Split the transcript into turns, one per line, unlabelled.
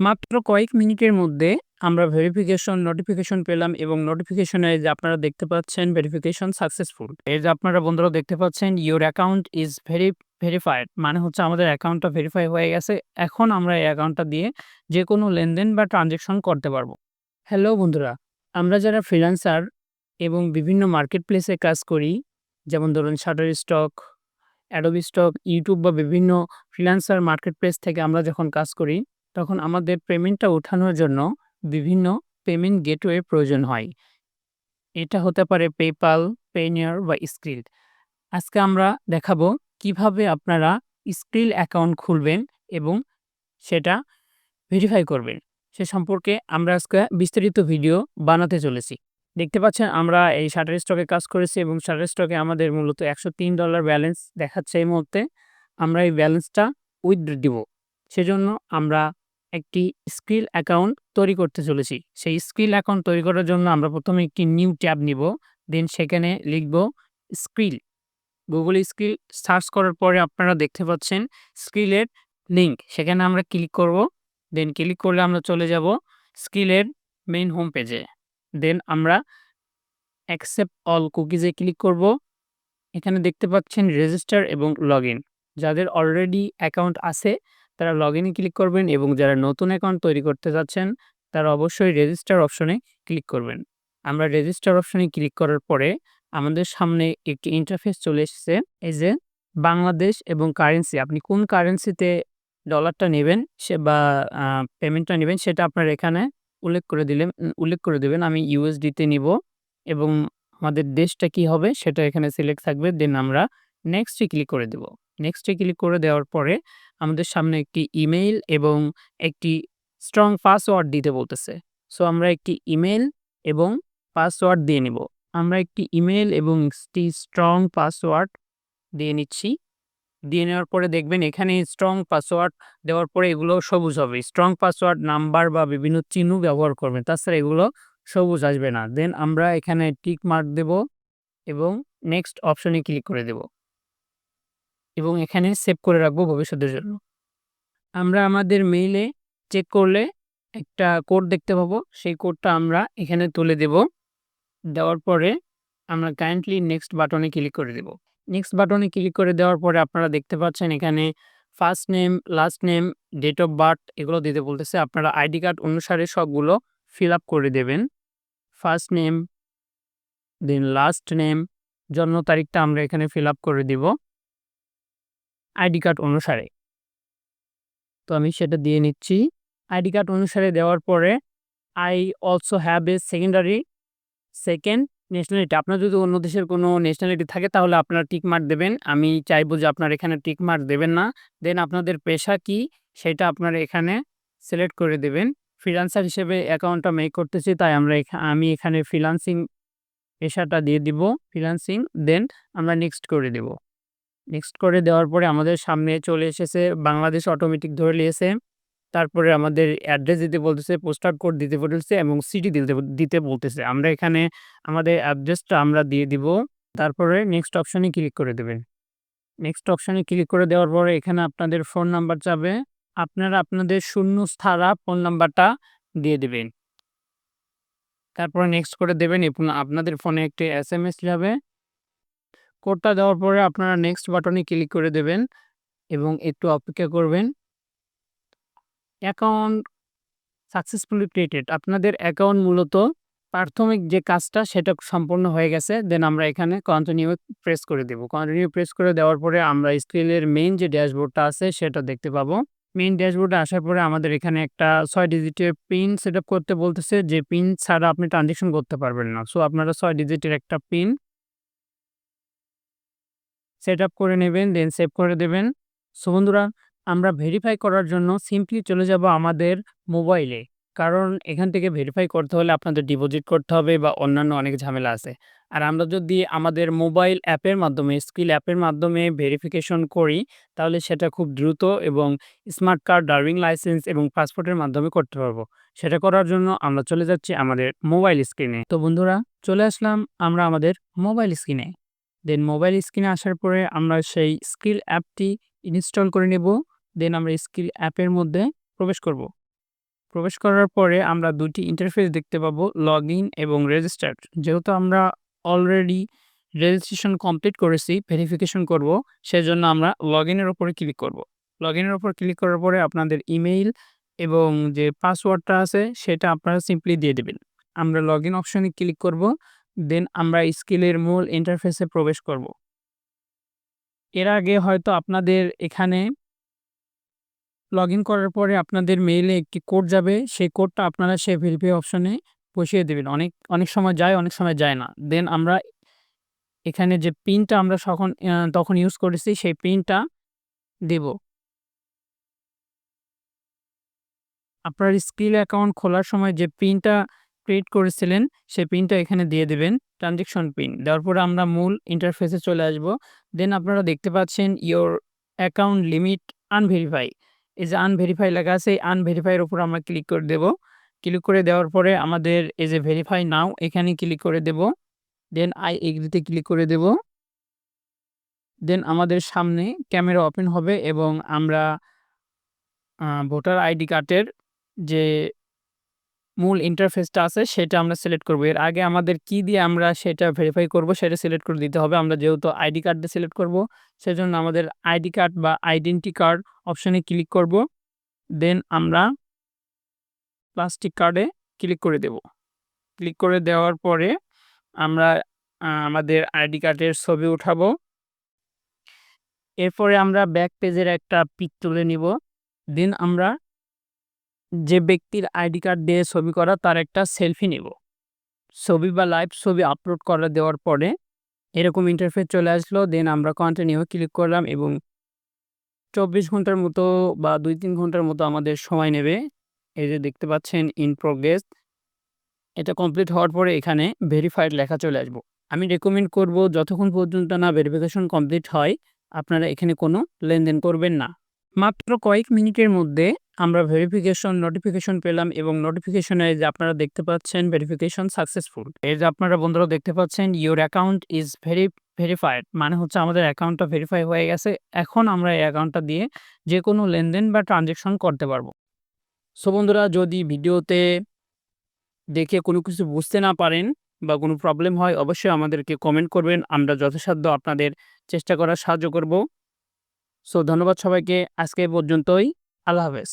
মাত্র কয়েক মিনিটের মধ্যে আমরা ভেরিফিকেশন নোটিফিকেশন পেলাম এবং নোটিফিকেশনে যে আপনারা দেখতে পাচ্ছেন ভেরিফিকেশন সাকসেসফুল এই যে আপনারা বন্ধুরা দেখতে পাচ্ছেন your account is very verified মানে হচ্ছে আমাদের অ্যাকাউন্টটা ভেরিফাই হয়ে গেছে। এখন আমরা এই অ্যাকাউন্টটা দিয়ে যে কোনো লেনদেন বা ট্রানজেকশন করতে পারব। হ্যালো বন্ধুরা, আমরা যারা ফ্রিল্যান্সার এবং বিভিন্ন মার্কেট প্লেসে কাজ করি, যেমন ধরুন Shutterstock Adobe stock YouTube বা বিভিন্ন ফ্রিল্যান্সার মার্কেট প্লেস থেকে আমরা যখন কাজ করি তখন আমাদের পেমেন্টটা ওঠানোর জন্য বিভিন্ন পেমেন্ট গেটওয়ে প্রয়োজন হয়। এটা হতে পারে পেপাল পেনিয়ার বা স্ক্রিল আজকে আমরা দেখাবো কীভাবে আপনারা স্ক্রিল অ্যাকাউন্ট খুলবেন এবং সেটা ভেরিফাই করবেন। সে সম্পর্কে আমরা আজকে বিস্তারিত ভিডিও বানাতে চলেছি। দেখতে পাচ্ছেন, আমরা এই শাটার স্টকে কাজ করেছি এবং শাটার স্টকে আমাদের মূলত একশো তিন ডলার ব্যালেন্স দেখাচ্ছে এই মুহূর্তে। আমরা এই ব্যালেন্সটা উইথড্র দিব। সেজন্য আমরা একটি স্কিল অ্যাকাউন্ট তৈরি করতে চলেছি। সেই স্কিল অ্যাকাউন্ট তৈরি করার জন্য আমরা প্রথমে একটি নিউ ট্যাব নিব, দেন সেখানে লিখব স্কিল। গুগল স্কিল সার্চ করার পরে আপনারা দেখতে পাচ্ছেন স্কিলের লিঙ্ক সেখানে আমরা ক্লিক করব, দেন ক্লিক করলে আমরা চলে যাব স্কিলের মেইন হোম পেজে। দেন আমরা অ্যাকসেপ্ট অল কুকিজে ক্লিক করব। এখানে দেখতে পাচ্ছেন রেজিস্টার এবং লগ যাদের অলরেডি অ্যাকাউন্ট আছে তারা লগ ইনে ক্লিক করবেন এবং যারা নতুন অ্যাকাউন্ট তৈরি করতে যাচ্ছেন, তারা অবশ্যই রেজিস্টার অপশনে ক্লিক করবেন। আমরা রেজিস্টার অপশনে ক্লিক করার পরে আমাদের সামনে একটি ইন্টারফেস চলে এসেছে, এই যে বাংলাদেশ এবং কারেন্সি আপনি কোন কারেন্সিতে ডলারটা নেবেন সে বা পেমেন্টটা নেবেন সেটা আপনার এখানে উল্লেখ করে দিলেন উল্লেখ করে দেবেন, আমি ইউএসডিতে নিব এবং আমাদের দেশটা কি হবে সেটা এখানে সিলেক্ট থাকবে দেন আমরা নেক্সটে ক্লিক করে দেব। নেক্সটে ক্লিক করে দেওয়ার পরে আমাদের সামনে একটি ইমেইল এবং একটি স্ট্রং পাসওয়ার্ড দিতে বলতেছে। সো আমরা একটি ইমেল এবং পাসওয়ার্ড দিয়ে নিব। আমরা একটি ইমেল এবং একটি স্ট্রং পাসওয়ার্ড দিয়ে নিচ্ছি। দিয়ে নেওয়ার পরে দেখবেন এখানে স্ট্রং পাসওয়ার্ড দেওয়ার পরে এগুলো সবুজ হবে। স্ট্রং পাসওয়ার্ড নাম্বার বা বিভিন্ন চিহ্ন ব্যবহার করবেন, তাছাড়া এগুলো সবুজ আসবে না। দেন আমরা এখানে টিক মার্ক দেব এবং নেক্সট অপশনে ক্লিক করে দেব। এবং এখানে সেভ করে রাখব ভবিষ্যতের জন্য। আমরা আমাদের মেইলে চেক করলে একটা কোড দেখতে পাবো। সেই কোডটা আমরা এখানে তুলে দেব। দেওয়ার পরে আমরা কাইন্ডলি নেক্সট বাটনে ক্লিক করে দেব। নেক্সট বাটনে ক্লিক করে দেওয়ার পরে আপনারা দেখতে পাচ্ছেন এখানে first name last name date of birth এগুলো দিতে বলতেছে। আপনারা আইডি কার্ড অনুসারে সবগুলো ফিল আপ করে দেবেন। First name then last name জন্ম তারিখটা আমরা এখানে ফিল আপ করে দিব। আইডি কার্ড অনুসারে। তো আমি সেটা দিয়ে নিচ্ছি। আইডি কার্ড অনুসারে দেওয়ার পরে I also have a secondary second nationality. আপনার যদি অন্য দেশের কোনো ন্যাশনালিটি থাকে, তাহলে আপনারা টিক মার্ক দেবেন। আমি চাইব যে আপনার এখানে টিক মার্ক দেবেন না। দেন আপনাদের পেশা কি, সেটা আপনারা এখানে সিলেক্ট করে দেবেন। ফ্রিলান্সার হিসেবে অ্যাকাউন্টটা মেক করতেছি, তাই আমরা আমি এখানে ফ্রিলান্সিং পেশাটা দিয়ে দিব ফ্রিলান্সিং দেন আমরা নেক্সট করে দেব। নেক্সট করে দেওয়ার পরে আমাদের সামনে চলে এসেছে বাংলাদেশ অটোমেটিক ধরে নিয়েছে। তারপরে আমাদের অ্যাড্রেস দিতে বলতেছে পোস্টার কোড দিতে বলতেছে এবং সিটি দিতে দিতে বলতেছে। আমরা এখানে আমাদের অ্যাড্রেসটা আমরা দিয়ে দিব। তারপরে নেক্সট অপশনে ক্লিক করে দেবেন। নেক্সট অপশনে ক্লিক করে দেওয়ার পরে এখানে আপনাদের ফোন নাম্বার যাবে। আপনারা আপনাদের শূন্য স্থারা ফোন নাম্বারটা দিয়ে দেবেন। তারপরে নেক্সট করে দেবেন। এবং আপনাদের ফোনে একটি এস এম এস যাবে। কোডটা দেওয়ার পরে আপনারা নেক্সট বাটনে ক্লিক করে দেবেন এবং একটু অপেক্ষা করবেন। অ্যাকাউন্ট সাকসেসফুলি ক্রিয়েটেড আপনাদের অ্যাকাউন্ট মূলত প্রাথমিক যে কাজটা সেটা সম্পূর্ণ হয়ে গেছে দেন আমরা এখানে কন্টিনিউ প্রেস করে দেব। কন্টিনিউ প্রেস করে দেওয়ার পরে আমরা স্ক্রিনের মেইন যে ড্যাশবোর্ডটা আছে সেটা দেখতে পাবো। মেইন ড্যাশবোর্ডে আসার পরে আমাদের এখানে একটা ছয় ডিজিটের পিন সেট করতে বলতেছে। যে পিন ছাড়া আপনি ট্রানজেকশন করতে পারবেন না। সো আপনারা ছয় ডিজিটের একটা পিন সেট আপ করে নেবেন দেন সেভ করে দেবেন। সো বন্ধুরা, আমরা ভেরিফাই করার জন্য সিম্পলি চলে যাব আমাদের মোবাইলে কারণ এখান থেকে ভেরিফাই করতে হলে আপনাদের ডিপোজিট করতে হবে বা অন্যান্য অনেক ঝামেলা আছে। আর আমরা যদি আমাদের মোবাইল অ্যাপের মাধ্যমে স্কিল অ্যাপের মাধ্যমে ভেরিফিকেশন করি, তাহলে সেটা খুব দ্রুত এবং স্মার্ট কার্ড ড্রাইভিং লাইসেন্স এবং পাসপোর্টের মাধ্যমে করতে পারব। সেটা করার জন্য আমরা চলে যাচ্ছি আমাদের মোবাইল স্ক্রিনে তো, বন্ধুরা, চলে আসলাম আমরা আমাদের মোবাইল স্ক্রিনে দেন মোবাইল স্ক্রিনে আসার পরে আমরা সেই স্কিল অ্যাপটি ইনস্টল করে নেব। দেন আমরা স্কিল অ্যাপের মধ্যে প্রবেশ করব। প্রবেশ করার পরে আমরা দুটি ইন্টারফেস দেখতে পাবো লগ এবং রেজিস্টার যেহেতু আমরা অলরেডি রেজিস্ট্রেশন কমপ্লিট করেছি ভেরিফিকেশন করব, সেজন্য আমরা লগ ইনের ওপরে ক্লিক করব। লগ ইনের ওপর ক্লিক করার পরে আপনাদের ইমেইল এবং যে পাসওয়ার্ডটা আছে, সেটা আপনারা সিম্পলি দিয়ে দেবেন। আমরা লগ ইন অপশনে ক্লিক করব। দেন আমরা স্কিলের মূল ইন্টারফেসে প্রবেশ করব। এর আগে হয়তো আপনাদের এখানে লগ ইন করার পরে আপনাদের মেইলে একটি কোড যাবে সেই কোডটা আপনারা সেই ভেরিফাই অপশনে বসিয়ে দেবেন। অনেক অনেক সময় যায় অনেক সময় যায় না। দেন আমরা এখানে যে পিনটা আমরা আহ, তখন ইউজ করেছি সেই পিনটা দেব। আপনার স্কিল অ্যাকাউন্ট খোলার সময় যে পিনটা ক্রিয়েট করেছিলেন সেই পিনটা এখানে দিয়ে দেবেন ট্রানজেকশন পিন দেওয়ার পরে আমরা মূল ইন্টারফেসে চলে আসব। দেন আপনারা দেখতে পাচ্ছেন ইওর অ্যাকাউন্ট লিমিট আনভেরিফাই এই যে আনভেরিফাই লেখা আছে, এই আনভেরিফাইয়ের উপর আমরা ক্লিক করে দেব। ক্লিক করে দেওয়ার পরে আমাদের এই যে ভেরিফাই নাও এখানে ক্লিক করে দেব। দেন আই এগ্রিতে ক্লিক করে দেব। দেন আমাদের সামনে ক্যামেরা ওপেন হবে এবং আমরা ভোটার আইডি কার্ডের যে মূল ইন্টারফেসটা আছে, সেটা আমরা সিলেক্ট করব। এর আগে আমাদের কি দিয়ে আমরা সেটা ভেরিফাই করব, সেটা সিলেক্ট করে দিতে হবে। আমরা যেহেতু আইডি কার্ডটা সিলেক্ট করব, সেজন্য আমাদের আইডি কার্ড বা আইডেন্টি কার্ড অপশনে ক্লিক করব। দেন আমরা প্লাস্টিক কার্ডে ক্লিক করে দেব। ক্লিক করে দেওয়ার পরে আমরা আমাদের আইডি কার্ডের ছবি উঠাবো। এরপরে আমরা ব্যাক পেজের একটা পিক তুলে নিব। দেন আমরা যে ব্যক্তির আইডি কার্ড দিয়ে ছবি করা, তার একটা সেলফি নেব। ছবি বা লাইভ ছবি আপলোড করা দেওয়ার পরে এরকম ইন্টারফেস চলে আসলো দেন আমরা কন্টিনিউ ক্লিক করলাম এবং চব্বিশ ঘণ্টার মতো বা দুই তিন ঘণ্টার মতো আমাদের সময় নেবে। এই যে দেখতে পাচ্ছেন ইন প্রোগ্রেস এটা কমপ্লিট হওয়ার পরে এখানে ভেরিফাইড লেখা চলে আসব। আমি রেকমেন্ড করব, যতক্ষণ পর্যন্ত না ভেরিফিকেশন কমপ্লিট হয়, আপনারা এখানে কোনো লেনদেন করবেন না। মাত্র কয়েক মিনিটের মধ্যে আমরা ভেরিফিকেশন নোটিফিকেশন পেলাম এবং নোটিফিকেশনে যে আপনারা দেখতে পাচ্ছেন ভেরিফিকেশন সাকসেসফুল যে আপনারা বন্ধুরা দেখতে পাচ্ছেন your account is very verified মানে হচ্ছে আমাদের অ্যাকাউন্টটা ভেরিফাই হয়ে গেছে। এখন আমরা এই অ্যাকাউন্টটা দিয়ে যে কোনো লেনদেন বা ট্রানজেকশন করতে পারব। সো বন্ধুরা, যদি ভিডিওতে দেখে কোনো কিছু বুঝতে না পারেন বা কোনো প্রবলেম হয়, অবশ্যই আমাদেরকে কমেন্ট করবেন। আমরা যথাসাধ্য আপনাদের চেষ্টা করার সাহায্য করব। সো ধন্যবাদ সবাইকে। আজকে পর্যন্তই। আল্লাহ হাফেজ।